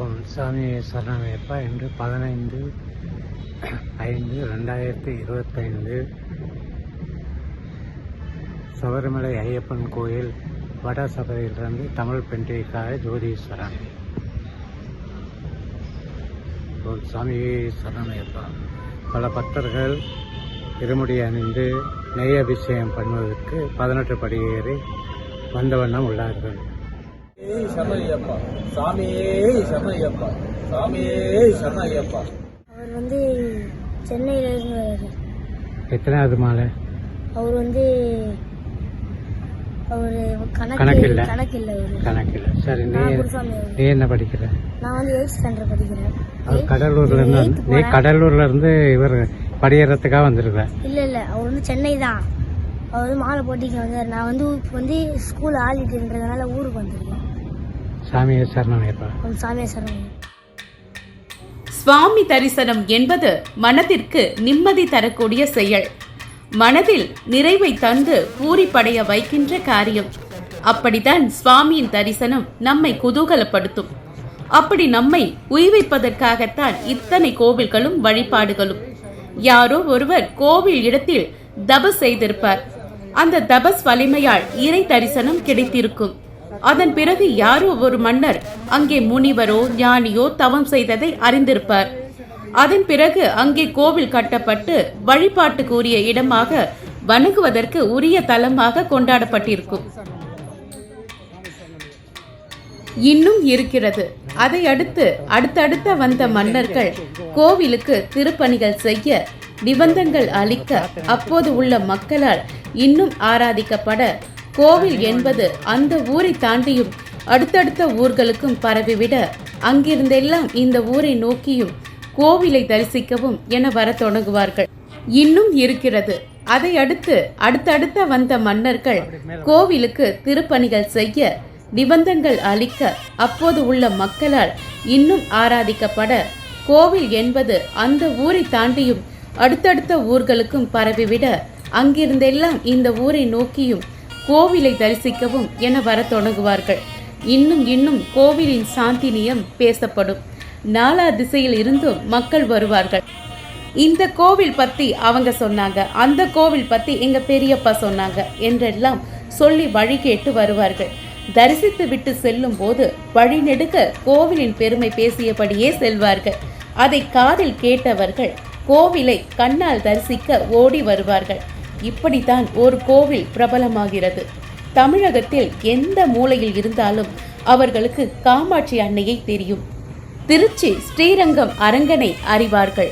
ஓம் சாமி சரணமையப்பா இன்று பதினைந்து ஐந்து ரெண்டாயிரத்தி இருபத்தைந்து சபரிமலை ஐயப்பன் கோயில் வட சபையிலிருந்து தமிழ் பெண்டிகைக்காக ஜோதீஸ்வரன். ஓம் சாமி சரணமையப்பா பல பக்தர்கள் இருமுடி அணிந்து நெய் அபிஷேகம் பண்ணுவதற்கு பதினெட்டு படியேறி வந்த வண்ணம் உள்ளார்கள். அவர் வந்து சென்னையில இருந்து வர்றாரு. எத்தனாவது மாலை? அவர் வந்து அவர் கணக்கு கணக்கில்ல. கணக்கு இல்லை அவரு. கணக்கில் சரி நீ நான் என்ன படிக்கிற? நான் வந்து எயிட் ஸ்டாண்டர்ட் படிக்கிறேன். அவர் கடலூர்ல இருந்து நீ. கடலூர்ல இருந்து இவர் படியேறதுக்காக வந்திருக்க இல்ல இல்ல. அவர் வந்து சென்னை தான். அவர் வந்து மாலை போட்டிக்கு வந்தார். நான் வந்து இப்ப வந்து ஸ்கூல் ஆடிட்டுன்றதுனால ஊருக்கு வந்திருக்கேன். சாமியை சரணம் சுவாமி தரிசனம் என்பது மனதிற்கு நிம்மதி தரக்கூடிய செயல். மனதில் நிறைவை தந்து பூரிப்படைய வைக்கின்ற காரியம். அப்படித்தான் சுவாமியின் தரிசனம் நம்மை குதூகலப்படுத்தும். அப்படி நம்மை உய்விப்பதற்காகத்தான் இத்தனை கோவில்களும் வழிபாடுகளும். யாரோ ஒருவர் கோவில் இடத்தில் தபஸ் செய்திருப்பார். அந்த தபஸ் வலிமையால் இறை தரிசனம் கிடைத்திருக்கும். அதன் பிறகு யாரோ ஒரு மன்னர் அங்கே முனிவரோ ஞானியோ தவம் செய்ததை அறிந்திருப்பார். அதன் பிறகு அங்கே கோவில் கட்டப்பட்டு வழிபாட்டுக்குரிய இடமாக வணங்குவதற்கு உரிய தலமாக கொண்டாடப்பட்டிருக்கும். இன்னும் இருக்கிறது. அதை அடுத்து அடுத்தடுத்த வந்த மன்னர்கள் கோவிலுக்கு திருப்பணிகள் செய்ய நிபந்தங்கள் அளிக்க அப்போது உள்ள மக்களால் இன்னும் ஆராதிக்கப்பட கோவில் என்பது அந்த ஊரை தாண்டியும் அடுத்தடுத்த ஊர்களுக்கும் பரவிவிட அங்கிருந்தெல்லாம் இந்த ஊரை நோக்கியும் கோவிலை தரிசிக்கவும் என வர தொடங்குவார்கள். இன்னும் இருக்கிறது. அதை அடுத்து அடுத்தடுத்த வந்த மன்னர்கள் கோவிலுக்கு திருப்பணிகள் செய்ய நிபந்தங்கள் அளிக்க அப்போது உள்ள மக்களால் இன்னும் ஆராதிக்கப்பட கோவில் என்பது அந்த ஊரை தாண்டியும் அடுத்தடுத்த ஊர்களுக்கும் பரவிவிட அங்கிருந்தெல்லாம் இந்த ஊரை நோக்கியும் கோவிலை தரிசிக்கவும் என வர தொடங்குவார்கள். இன்னும் இன்னும் கோவிலின் சாந்தினியம் பேசப்படும். நாலா திசையில் இருந்தும் மக்கள் வருவார்கள். இந்த கோவில் பத்தி அவங்க சொன்னாங்க. அந்த கோவில் பத்தி எங்க பெரியப்பா சொன்னாங்க என்றெல்லாம் சொல்லி வழி கேட்டு வருவார்கள். தரிசித்து விட்டு செல்லும் போது வழிநெடுக்க கோவிலின் பெருமை பேசியபடியே செல்வார்கள். அதை காதில் கேட்டவர்கள் கோவிலை கண்ணால் தரிசிக்க ஓடி வருவார்கள். இப்படித்தான் ஒரு கோவில் பிரபலமாகிறது. தமிழகத்தில் எந்த மூலையில் இருந்தாலும் அவர்களுக்கு காமாட்சி அன்னையை தெரியும். திருச்சி ஸ்ரீரங்கம் அரங்கனை அறிவார்கள்.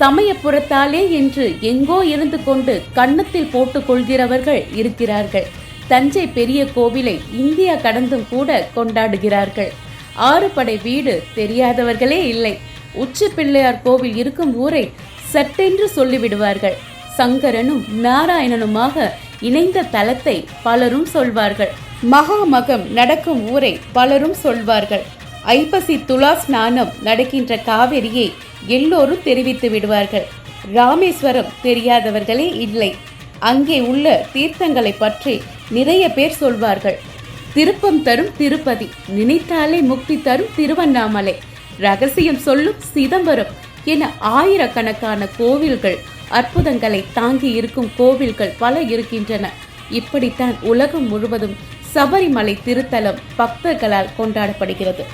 சமயப்புறத்தாலே என்று எங்கோ இருந்து கொண்டு கன்னத்தில் போட்டுக் கொள்கிறவர்கள் இருக்கிறார்கள். தஞ்சை பெரிய கோவிலை இந்தியா கடந்தும் கூட கொண்டாடுகிறார்கள். ஆறு படை வீடு தெரியாதவர்களே இல்லை. உச்சி பிள்ளையார் கோவில் இருக்கும் ஊரை சட்டென்று சொல்லிவிடுவார்கள். சங்கரனும் நாராயணனுமாக இணைந்த தலத்தை பலரும் சொல்வார்கள். மகாமகம் நடக்கும் ஊரை பலரும் சொல்வார்கள். ஐப்பசி துலா ஸ்நானம் நடக்கின்ற காவிரியை எல்லோரும் தெரிவித்து விடுவார்கள். ராமேஸ்வரம் தெரியாதவர்களே இல்லை. அங்கே உள்ள தீர்த்தங்களை பற்றி நிறைய பேர் சொல்வார்கள். திருப்பம் தரும் திருப்பதி நினைத்தாலே முக்தி தரும் திருவண்ணாமலை ரகசியம் சொல்லும் சிதம்பரம் என ஆயிரக்கணக்கான கோவில்கள் அற்புதங்களை தாங்கி இருக்கும் கோவில்கள் பல இருக்கின்றன. இப்படித்தான் உலகம் முழுவதும் சபரிமலை திருத்தலம் பக்தர்களால் கொண்டாடப்படுகிறது.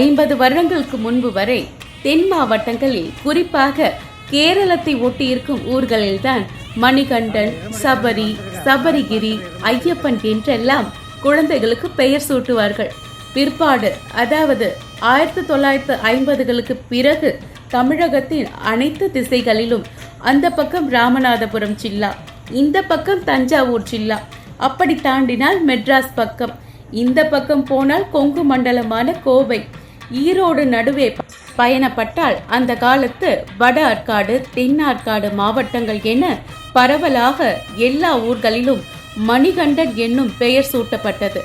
ஐம்பது வருடங்களுக்கு முன்பு வரை தென் மாவட்டங்களில் குறிப்பாக கேரளத்தை ஒட்டியிருக்கும் ஊர்களில்தான் மணிகண்டன் சபரி சபரிகிரி ஐயப்பன் என்றெல்லாம் குழந்தைகளுக்கு பெயர் சூட்டுவார்கள். பிற்பாடு அதாவது ஆயிரத்தி தொள்ளாயிரத்து ஐம்பதுகளுக்கு பிறகு தமிழகத்தின் அனைத்து திசைகளிலும் அந்த பக்கம் ராமநாதபுரம் ஜில்லா இந்த பக்கம் தஞ்சாவூர் ஜில்லா அப்படி தாண்டினால் மெட்ராஸ் பக்கம். இந்த பக்கம் போனால் கொங்கு மண்டலமான கோவை. ஈரோடு நடுவே பயணப்பட்டால் அந்த காலத்து வட ஆற்காடு தென் ஆற்காடு மாவட்டங்கள் என பரவலாக எல்லா ஊர்களிலும் மணிகண்டன் என்னும் பெயர் சூட்டப்பட்டது.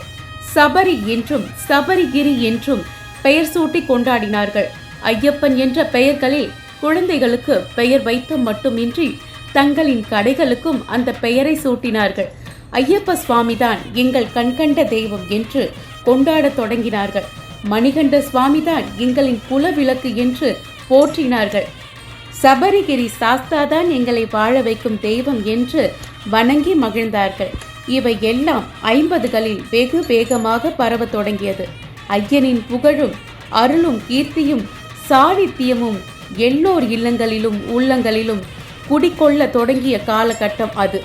சபரி என்றும் சபரிகிரி என்றும் பெயர் சூட்டி கொண்டாடினார்கள். ஐயப்பன் என்ற பெயர்களில் குழந்தைகளுக்கு பெயர் வைத்த மட்டுமின்றி தங்களின் கடைகளுக்கும் அந்த பெயரை சூட்டினார்கள். ஐயப்ப சுவாமிதான் எங்கள் கண்கண்ட தெய்வம் என்று கொண்டாடத் தொடங்கினார்கள். மணிகண்ட சுவாமிதான் எங்களின் குல விளக்கு என்று போற்றினார்கள். சபரிகிரி சாஸ்தாதான் எங்களை வாழ வைக்கும் தெய்வம் என்று வணங்கி மகிழ்ந்தார்கள். இவை எல்லாம் ஐம்பதுகளில் வெகு வேகமாக பரவத் தொடங்கியது. ஐயனின் புகழும் அருளும் கீர்த்தியும் சாணித்தியமும் எல்லோர் இல்லங்களிலும் உள்ளங்களிலும் குடிக்கொள்ள தொடங்கிய காலகட்டம் அது.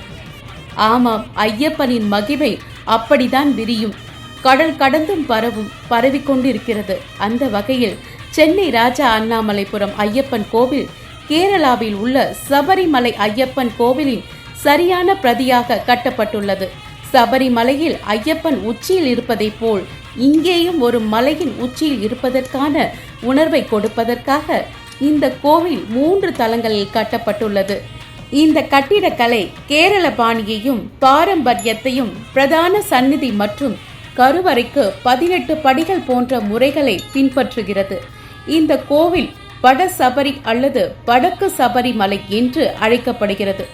ஆமாம் ஐயப்பனின் மகிமை அப்படிதான் விரியும். கடல் கடந்தும் பரவும் பரவிக்கொண்டிருக்கிறது அந்த வகையில் சென்னை ராஜா அண்ணாமலைபுரம் ஐயப்பன் கோவில் கேரளாவில் உள்ள சபரிமலை ஐயப்பன் கோவிலின் சரியான பிரதியாக கட்டப்பட்டுள்ளது. சபரிமலையில் ஐயப்பன் உச்சியில் இருப்பதைப் போல் இங்கேயும் ஒரு மலையின் உச்சியில் இருப்பதற்கான உணர்வை கொடுப்பதற்காக இந்த கோவில் மூன்று தளங்களில் கட்டப்பட்டுள்ளது. இந்த கட்டிடக்கலை கேரள பாணியையும் பாரம்பரியத்தையும் பிரதான சந்நிதி மற்றும் கருவறைக்கு பதினெட்டு படிகள் போன்ற முறைகளை பின்பற்றுகிறது. இந்த கோவில் வட சபரி அல்லது வடக்கு சபரிமலை என்று அழைக்கப்படுகிறது.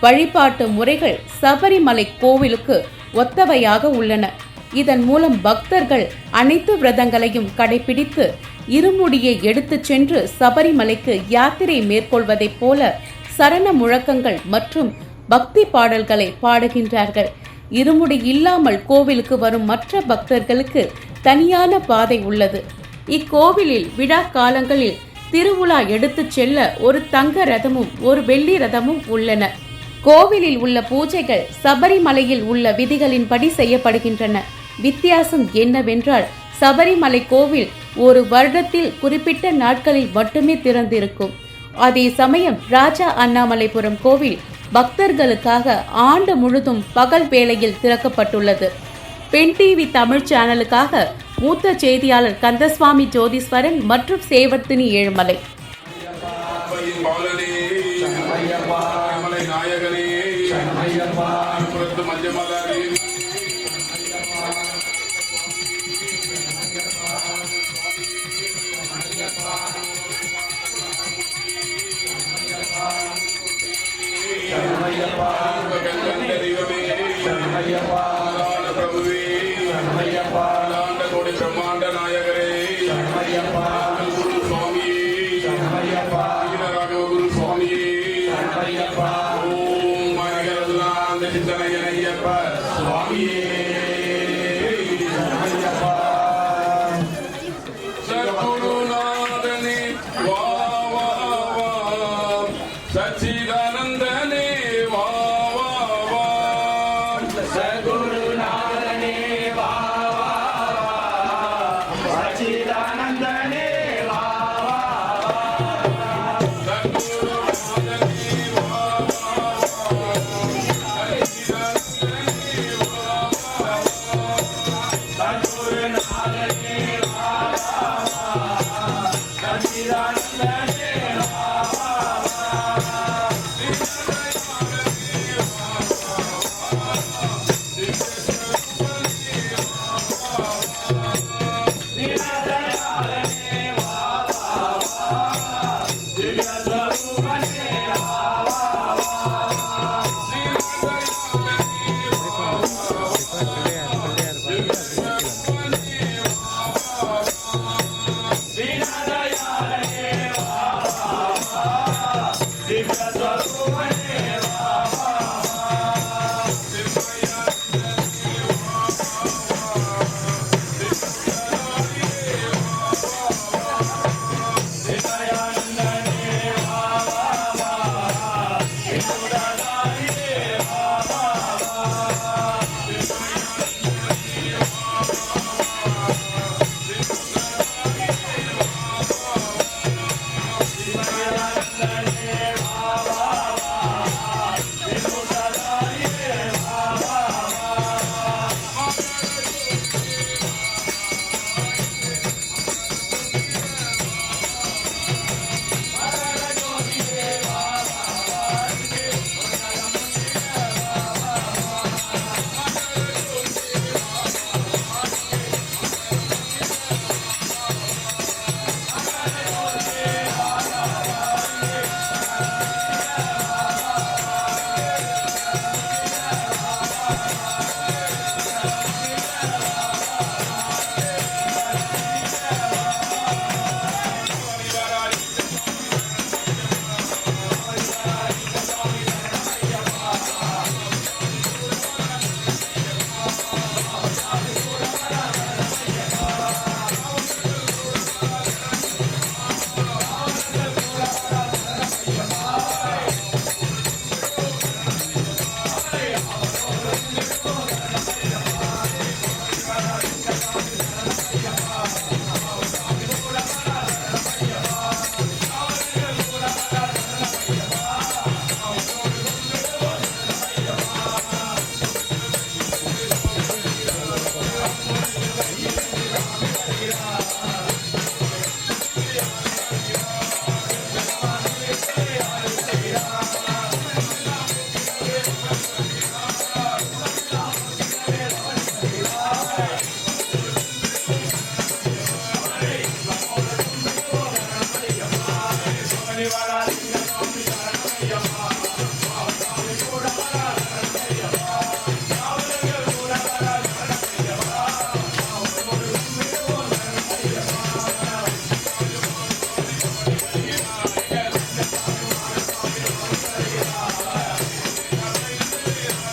வழிபாட்டு முறைகள் சபரிமலை கோவிலுக்கு ஒத்தவையாக உள்ளன. இதன் மூலம் பக்தர்கள் அனைத்து விரதங்களையும் கடைபிடித்து இருமுடியை எடுத்துச் சென்று சபரிமலைக்கு யாத்திரை மேற்கொள்வதைப் போல சரண முழக்கங்கள் மற்றும் பக்தி பாடல்களை பாடுகின்றார்கள். இருமுடி இல்லாமல் கோவிலுக்கு வரும் மற்ற பக்தர்களுக்கு தனியான பாதை உள்ளது. இக்கோவிலில் விழா காலங்களில் திருவிழா எடுத்துச் செல்ல ஒரு தங்க ரதமும் ஒரு வெள்ளி ரதமும் உள்ளன. கோவிலில் உள்ள பூஜைகள் சபரிமலையில் உள்ள விதிகளின்படி செய்யப்படுகின்றன. வித்தியாசம் என்னவென்றால் சபரிமலை கோவில் ஒரு வருடத்தில் குறிப்பிட்ட நாட்களில் மட்டுமே திறந்திருக்கும். அதே சமயம் ராஜா அண்ணாமலைபுரம் கோவில் பக்தர்களுக்காக ஆண்டு முழுதும் பகல் வேளையில் திறக்கப்பட்டுள்ளது. பெண் டிவி தமிழ் சேனலுக்காக மூத்த செய்தியாளர் கந்தசுவாமி ஜோதீஸ்வரன் மற்றும் சேவர்த்தினி ஏழுமலை. நாயகனே Shamayapa, Shamayapa, Shamayapa, Shamayapa, Shamayapa, Shamayapa, Shamayapa, Shamayapa, Shivananda Yeah.